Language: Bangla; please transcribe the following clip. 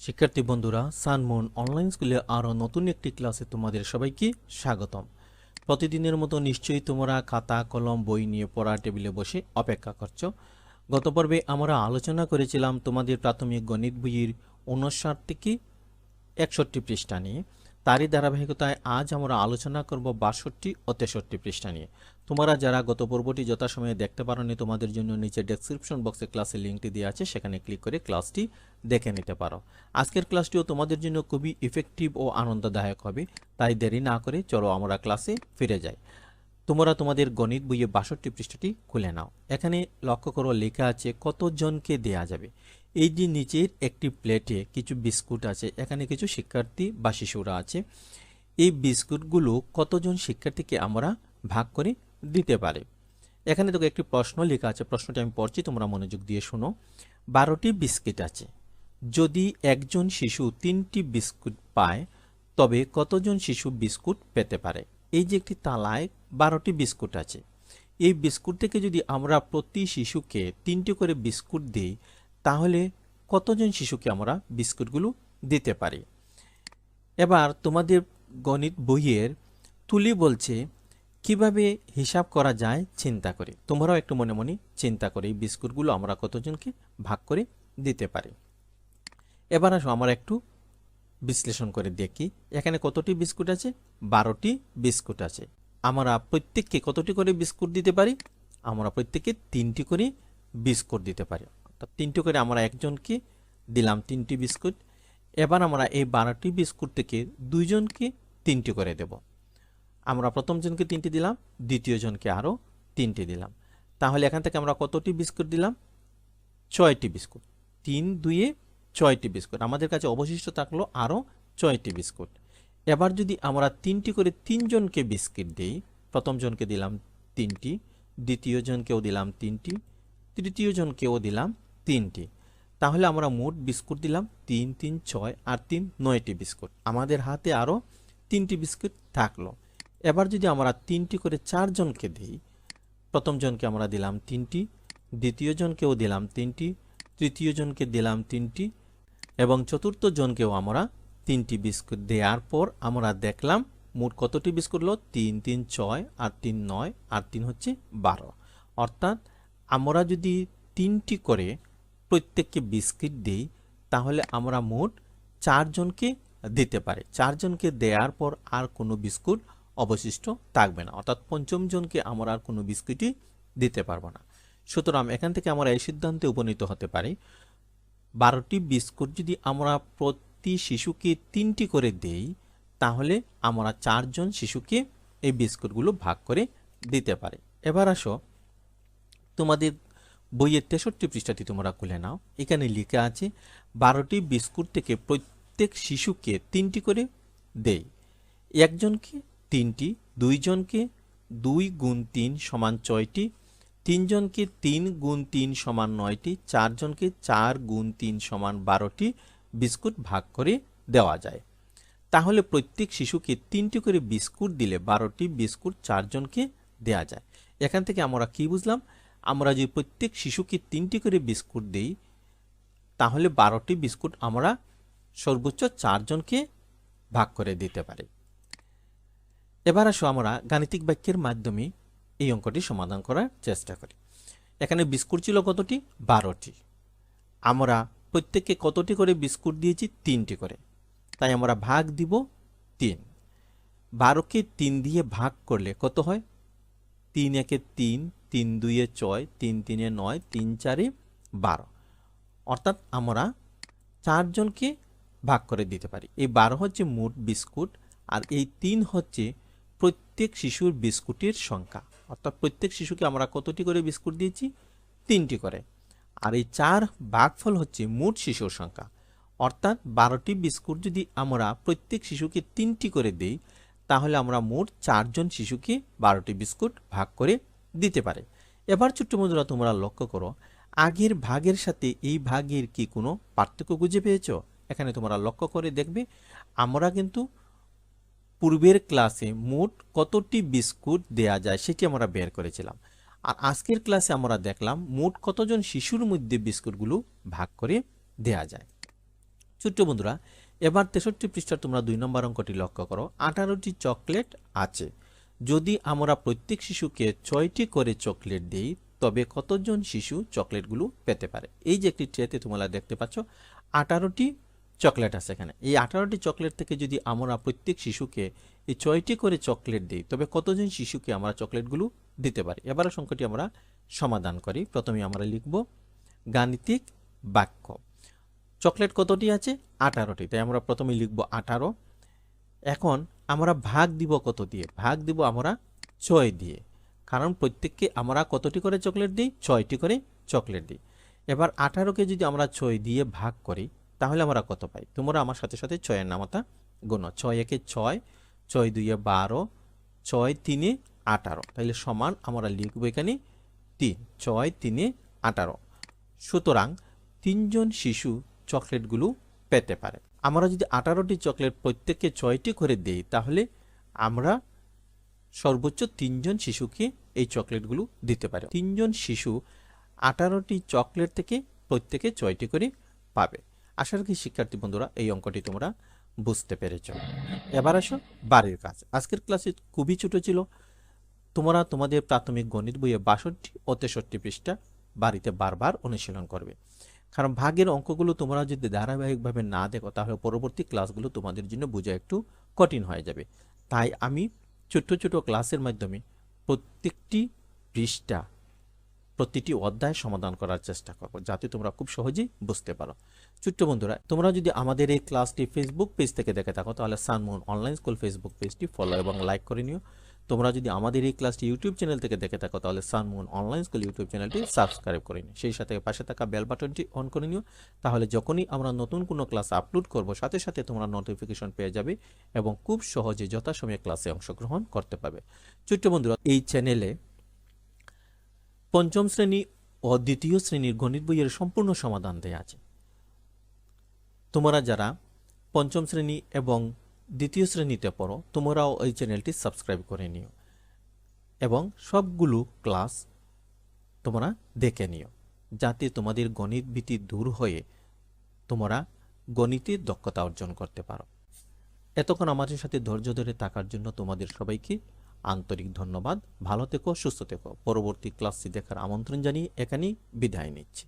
শিক্ষার্থী বন্ধুরা সানমুন অনলাইন স্কুলে আরও নতুন একটি ক্লাসে তোমাদের সবাইকে স্বাগতম। প্রতিদিনের মতো নিশ্চয়ই তোমরা খাতা, কলম, বই নিয়ে পড়া টেবিলে বসে অপেক্ষা করছ। গত পর্বে আমরা আলোচনা করেছিলাম তোমাদের প্রাথমিক গণিত বইয়ের উনষাট থেকে একষট্টি পৃষ্ঠা নিয়ে। তারই ধারাবাহিকতায় আজ আমরা আলোচনা করব বাষট্টি ও তেষট্টি পৃষ্ঠা নিয়ে। তোমরা যারা গত পর্বটি যথাসময়ে দেখতে পারোনি, তোমাদের জন্য নিচে ডেসক্রিপশন বক্সে ক্লাসের লিঙ্কটি দেওয়া আছে, সেখানে ক্লিক করে ক্লাসটি দেখে নিতে পারো। আজকের ক্লাসটিও তোমাদের জন্য খুবই ইফেক্টিভ ও আনন্দদায়ক হবে, তাই দেরি না করে চলো আমরা ক্লাসে ফিরে যাই। তোমরা তোমাদের গণিত বইয়ে বাষট্টি পৃষ্ঠাটি খুলে নাও। এখানে লক্ষ্য করো, লেখা আছে, কতজনকে দেয়া যাবে? এই যে নিচের একটি প্লেটে কিছু বিস্কুট আছে, এখানে কিছু শিক্ষার্থী বা শিশুরা আছে, এই বিস্কুটগুলো কতজন শিক্ষার্থীকে আমরা ভাগ করে দিতে পারে? এখানে দেখো একটি প্রশ্ন লেখা আছে, প্রশ্নটি আমি পড়ছি, তোমরা মনোযোগ দিয়ে শোনো। বারোটি বিস্কিট আছে, যদি একজন শিশু তিনটি বিস্কুট পায়, তবে কতজন শিশু বিস্কুট পেতে পারে? এই যে একটি তালায় বারোটি বিস্কুট আছে, এই বিস্কুট থেকে যদি আমরা প্রতি শিশুকে তিনটি করে বিস্কুট দিই তাহলে কতজন শিশুকে আমরা বিস্কুটগুলো দিতে পারি? এবার তোমাদের গণিত বইয়ের তুলি বলছে, কীভাবে হিসাব করা যায় চিন্তা করে। তোমরাও একটু মনে মনে চিন্তা করে এই বিস্কুটগুলো আমরা কতজনকে ভাগ করে দিতে পারি। এবার আসো, আমরা একটু বিশ্লেষণ করে দেখি, এখানে কতটি বিস্কুট আছে? বারোটি বিস্কুট আছে। আমরা প্রত্যেককে কতটি করে বিস্কুট দিতে পারি? আমরা প্রত্যেককে তিনটি করে বিস্কুট দিতে পারি। অর্থাৎ তিনটি করে আমরা একজনকে দিলাম তিনটি বিস্কুট। এবার আমরা এই বারোটি বিস্কুট থেকে দুইজনকে তিনটি করে দেব। আমরা প্রথম জনকে তিনটি দিলাম, দ্বিতীয় জনকে আরও তিনটি দিলাম। তাহলে এখান থেকে আমরা কতটি বিস্কুট দিলাম? ছয়টি বিস্কুট। তিন দুইয়ে ছয়টি বিস্কুট। আমাদের কাছে অবশিষ্ট থাকল আরও ছয়টি বিস্কুট। এবার যদি আমরা তিনটি করে তিনজনকে বিস্কিট দিই, প্রথম জনকে দিলাম তিনটি, দ্বিতীয় জনকেও দিলাম তিনটি, তৃতীয় জনকেও দিলাম তিনটি। তাহলে আমরা মোট বিস্কুট দিলাম তিন তিন, ছয় আর তিন, নয়টি বিস্কুট। আমাদের হাতে আরও তিনটি বিস্কুট থাকল। এবার যদি আমরা তিনটি করে চারজনকে দিই, প্রথম জনকে আমরা দিলাম তিনটি, দ্বিতীয় জনকেও দিলাম তিনটি, তৃতীয় জনকে দিলাম তিনটি এবং চতুর্থ জনকেও আমরা তিনটি বিস্কুট দেওয়ার পর আমরা দেখলাম মোট কতটি বিস্কুট হলো? তিন তিন, ছয় আর তিন, নয় আর তিন হচ্ছে বারো। অর্থাৎ আমরা যদি তিনটি করে প্রত্যেককে বিস্কিট দিই, তাহলে আমরা মোট চারজনকে দিতে পারি। চারজনকে দেওয়ার পর আর কোনো বিস্কুট অবশিষ্ট থাকবে না। অর্থাৎ পঞ্চম জনকে আমরা আর কোনো বিস্কুটই দিতে পারব না। সুতরাং এখান থেকে আমরা এই সিদ্ধান্তে উপনীত হতে পারি, বারোটি বিস্কুট যদি আমরা প্রতি শিশুকে তিনটি করে দেই, তাহলে আমরা চারজন শিশুকে এই বিস্কুটগুলো ভাগ করে দিতে পারি। এবার আসো তোমাদের বইয়ের তেষট্টি পৃষ্ঠাটি তোমরা খুলে নাও। এখানে লেখা আছে, বারোটি বিস্কুট থেকে প্রত্যেক শিশুকে তিনটি করে দেয় একজনকে তিনটি, দুইজনকে দুই গুণ তিন সমান ছয়টি, তিনজনকে তিন গুণ তিন সমান নয়টি, চারজনকে চার গুণ তিন সমান বারোটি বিস্কুট ভাগ করে দেওয়া যায়। তাহলে প্রত্যেক শিশুকে তিনটি করে বিস্কুট দিলে বারোটি বিস্কুট চারজনকে দেয়া যায়। এখান থেকে আমরা কি বুঝলাম? আমরা যদি প্রত্যেক শিশুকে তিনটি করে বিস্কুট দিই, তাহলে বারোটি বিস্কুট আমরা সর্বোচ্চ চারজনকে ভাগ করে দিতে পারি। এবার আসো আমরা গাণিতিক বাক্যের মাধ্যমে এই অঙ্কটি সমাধান করার চেষ্টা করি। এখানে বিস্কুট ছিল কতটি? বারোটি। আমরা প্রত্যেককে কতটি করে বিস্কুট দিয়েছি? তিনটি করে। তাই আমরা ভাগ দিব তিন। বারোকে তিন দিয়ে ভাগ করলে কত হয়? তিন একে তিন তিন দুইয়ে ছয়, তিন তিনে নয়, তিন চারে বারো। অর্থাৎ আমরা চারজনকে ভাগ করে দিতে পারি। এই বারো হচ্ছে মোট বিস্কুট আর এই তিন হচ্ছে প্রত্যেক শিশুর বিস্কুটের সংখ্যা। অর্থাৎ প্রত্যেক শিশুকে আমরা কতটি করে বিস্কুট দিয়েছি? তিনটি করে। আর এই চার ভাগফল হচ্ছে মোট শিশুর সংখ্যা। অর্থাৎ বারোটি বিস্কুট যদি আমরা প্রত্যেক শিশুকে তিনটি করে দেই তাহলে আমরা মোট চারজন শিশুকে বারোটি বিস্কুট ভাগ করে দিতে পারে। এবার ছোট্ট বন্ধুরা, তোমরা লক্ষ্য করো, আগের ভাগের সাথে এই ভাগের কি কোনো পার্থক্য খুঁজে পেয়েছ? এখানে তোমরা লক্ষ্য করে দেখবে, আমরা কিন্তু পূর্বের ক্লাসে মোট কতটি বিস্কুট দেয়া যায় সেটি আমরা বের করেছিলাম। আর আজকের ক্লাসে আমরা দেখলাম, মোট কতজন শিশুর মধ্যে বিস্কুটগুলো ভাগ করে দেয়া যায়। ছোট্ট বন্ধুরা এবার তেষট্টি পৃষ্ঠার তোমরা দুই নম্বর অঙ্কটি লক্ষ্য করো। আঠারোটি চকলেট আছে। যদি আমরা প্রত্যেক শিশুকে ছয়টি করে চকলেট দিই, তবে কতজন শিশু চকলেটগুলো পেতে পারে? এই যে একটি ট্রেতে তোমরা দেখতে পাচ্ছ, আঠারোটি চকলেট আছে এখানে। এই আঠারোটি চকলেট থেকে যদি আমরা প্রত্যেক শিশুকে এই ছয়টি করে চকলেট দিই, তবে কতজন শিশুকে আমরা চকলেটগুলো দিতে পারি? এবার সংখ্যাটি আমরা সমাধান করি। প্রথমে আমরা লিখব গাণিতিক বাক্য। চকলেট কতটি আছে? আঠারোটি। তাই আমরা প্রথমে লিখব আঠারো। এখন আমরা ভাগ দিব কত দিয়ে? ভাগ দিব আমরা ছয় দিয়ে। কারণ প্রত্যেককে আমরা কতটি করে চকলেট দিই? ছয়টি করে চকলেট দিই। এবার আঠারোকে যদি আমরা ছয় দিয়ে ভাগ করি, তাহলে আমরা কত পাই? তোমরা আমার সাথে সাথে ছয়ের নামতা গুণ ছয় একে ছয় ছয় দুইয়ে বারো, ছয় তিনে আঠারো। তাহলে সমান আমরা লিখব এখানে তিন, ছয় তিনে আঠারো। সুতরাং তিনজন শিশু চকলেটগুলো পেতে পারে। আমরা যদি আঠারোটি চকলেট প্রত্যেককে ছয়টি করে দেই, তাহলে আমরা সর্বোচ্চ তিনজন শিশুকে এই চকলেটগুলো দিতে পারে। তিনজন শিশু আঠারোটি চকলেট থেকে প্রত্যেকে ছয়টি করে পাবে। আশা রাখি শিক্ষার্থী বন্ধুরা, এই অঙ্কটি তোমরা বুঝতে পেরেছ। এবার আসো বাড়ির কাজ। আজকের ক্লাসে খুবই ছোট ছিল। তোমরা তোমাদের প্রাথমিক গণিত বইয়ে বাষট্টি ও তেষট্টি পৃষ্ঠা বাড়িতে বারবার অনুশীলন করবে। কারণ ভাগের অঙ্কগুলো তোমরা যদি ধারাবাহিকভাবে না দেখো, তাহলে পরবর্তী ক্লাসগুলো তোমাদের জন্য বোঝা একটু কঠিন হয়ে যাবে। তাই আমি ছোট্ট ছোট ক্লাসের মাধ্যমে প্রত্যেকটি পৃষ্ঠা প্রতিটি অধ্যায় সমাধান করার চেষ্টা করব, যাতে তোমরা খুব সহজেই বুঝতে পারো। ছোট্ট বন্ধুরা, তোমরা যদি আমাদের এই ক্লাসটি ফেসবুক পেজ থেকে দেখে থাকো, তাহলে সানমুন অনলাইন স্কুল ফেসবুক পেজটি ফলো এবং লাইক করে নিও। তোমরা যদি আমাদের এই ক্লাসটি ইউটিউব চ্যানেল থেকে দেখে থাকো, তাহলে সানমুন অনলাইন স্কুল ইউটিউব চ্যানেলটি সাবস্ক্রাইব করে নিও। সেই সাথে পাশে থাকা বেল বাটনটি অন করে নিও, তাহলে যখনই আমরা নতুন কোনো ক্লাস আপলোড করব, সাথে সাথে তোমরা নোটিফিকেশন পেয়ে যাবে এবং খুব সহজে যথাসময়ে ক্লাসে অংশগ্রহণ করতে পারবে। ছোট্ট বন্ধুরা, এই চ্যানেলে পঞ্চম শ্রেণি ও দ্বিতীয় শ্রেণির গণিত বইয়ের সম্পূর্ণ সমাধান দেয়া আছে। তোমরা যারা পঞ্চম শ্রেণি এবং দ্বিতীয় শ্রেণীতে পড়ো, তোমরাও এই চ্যানেলটি সাবস্ক্রাইব করে নিও এবং সবগুলো ক্লাস তোমরা দেখে নিও, যাতে তোমাদের গণিত ভীতি দূর হয়ে তোমরা গণিতে দক্ষতা অর্জন করতে পারো। এতক্ষণ আমাদের সাথে ধৈর্য ধরে থাকার জন্য তোমাদের সবাইকে আন্তরিক ধন্যবাদ। ভালো থেকো, সুস্থ থেকো। পরবর্তী ক্লাসটি দেখার আমন্ত্রণ জানিয়ে এখানেই বিদায় নিচ্ছি।